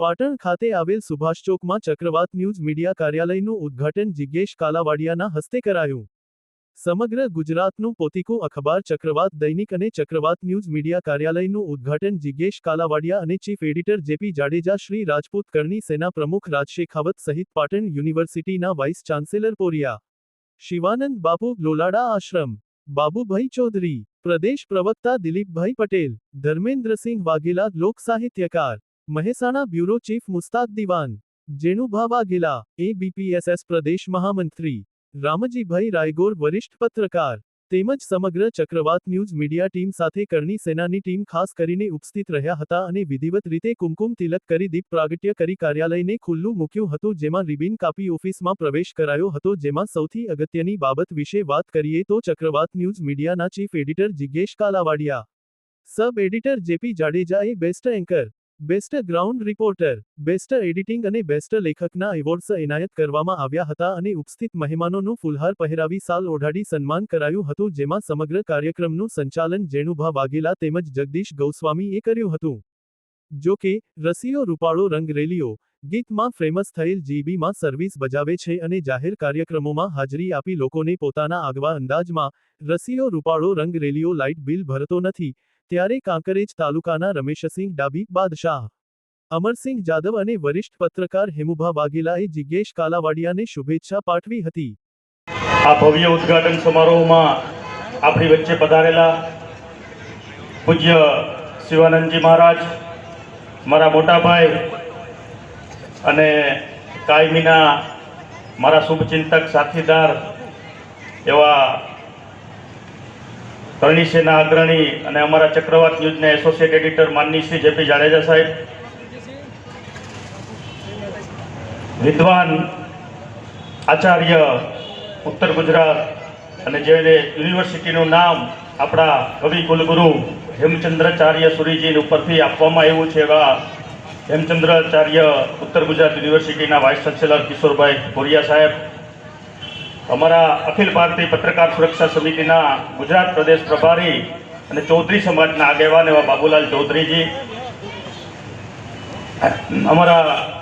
પાટણ ખાતે આવેલ સુભાષ ચોકમાં ચક્રવાત ન્યૂઝ મીડિયા કાર્યાલયનું ઉદ્ઘાટન જિજ્ઞેશ કાલાવાડિયાના હસ્તે કરાયું. સમગ્ર ગુજરાતનું પોતીકું અખબાર ચક્રવાત દૈનિક અને ચક્રવાત ન્યૂઝ મીડિયા કાર્યાલયનું ઉદ્ઘાટન જિજ્ઞેશ કાલાવાડિયા અને chief editor JP Jadeja Shri Rajput Karni Sena પ્રમુખ રાજશેખાવત સહિત પાટણ યુનિવર્સિટીના વાઇસ ચાન્સેલર પોરિયા. શિવાનંદ બાપુ લોલાડા આશ્રમ. બાબુભાઈ ચૌધરી. પ્રદેશ પ્રવક્તા દિલીપભાઈ પટેલ. ધર્મેન્દ્રસિંહ વાઘેલા લોક સાહિત્યકાર મહેસાણા બ્યુરો ચીફ મુસ્તાક દિવાન જેનુભા વાઘેલા એબીપીએસએસ પ્રદેશ મહામંત્રી, રામજીભાઈ રાયગોર વરિષ્ઠ પત્રકાર, તેમજ સમગ્ર ચક્રવાત ન્યૂઝ મીડિયા ટીમ સાથે કરણી સેનાની ટીમ ખાસ કરીને ઉપસ્થિત રહ્યા હતા અને વિધિવત રીતે કુમકુમ તિલક કરી દીપ પ્રાગટ્ય કરી કાર્યાલયને ખુલ્લું મૂક્યું હતું જેમાં રિબિન કાપી ઓફિસમાં પ્રવેશ કરાયો હતો જેમાં સૌથી અગત્યની બાબત વિશે વાત કરીએ તો ચક્રવાત ન્યૂઝ મીડિયાના chief editor Jignesh Kalavadiya, sub editor JP જાડેજાએ best anchor best ground reporter, best editing અને બેસ્ટ લેખકના એવોર્ડ્સ એનાયત કરવામાં આવ્યા હતા અને ઉપસ્થિત મહેમાનોનું ફુલહાર પહેરાવી સાલ ઓઢાડી સન્માન કરાયું હતું, જેમાં સમગ્ર કાર્યક્રમનું સંચાલન જેણુભા વાઘેલા તેમજ જગદીશ ગૌસ્વામીએ કર્યું હતું. જો કે રસીઓ રૂપાળો રંગ રેલીઓ, ગીતમાં ફેમસ થયેલ જીબીમાં સર્વિસ બજાવે છે અને જાહેર કાર્યક્રમોમાં હાજરી આપી લોકોને પોતાના આગવા અંદાજમાં રસીઓ રૂપાળો રંગ રેલીઓ, લાઇટ બિલ ભરતો નથી ત્યારે કાંકરેજ તાલુકાના રમેશસિંહ ડાબી બાદશાહ. અમરસિંહ જાદવ અને વરિષ્ઠ પત્રકાર હેમુભા વાઘેલાએ જિજ્ઞેશ કાલાવાડિયાને શુભેચ્છા પાઠવી હતી. આ ભવ્ય ઉદ્ઘાટન સમારોહમાં આપણી વચ્ચે પધારેલા પૂજ્ય શિવાનંદજી મહારાજ, મારા મોટાભાઈ અને કાયમીના મારા શુભચિંતક સાથીદાર એવા કરણી સેના અગ્રણી અને અમારા ચક્રવાત ન્યૂઝના એસોસિએટ એડિટર માનની શ્રી જેપી જાડેજા સાહેબ. વિદ્વાન આચાર્ય ઉત્તર ગુજરાત અને જેને યુનિવર્સિટીનું નામ આપણા કવિ કુલગુરુ હેમચંદ્રાચાર્ય સુરીજી ઉપરથી આપવામાં આવ્યું છે એવા હેમચંદ્રાચાર્ય ઉત્તર ગુજરાત યુનિવર્સિટીના વાઇસ ચાન્સેલર કિશોરભાઈ ભોરિયા સાહેબ. અમારા અખિલ ભારતીય પત્રકાર સુરક્ષા સમિતિના ગુજરાત પ્રદેશ પ્રભારી અને ચૌધરી સમાજના આગેવાન એવા બાબુલાલ ચૌધરીજી, અમારા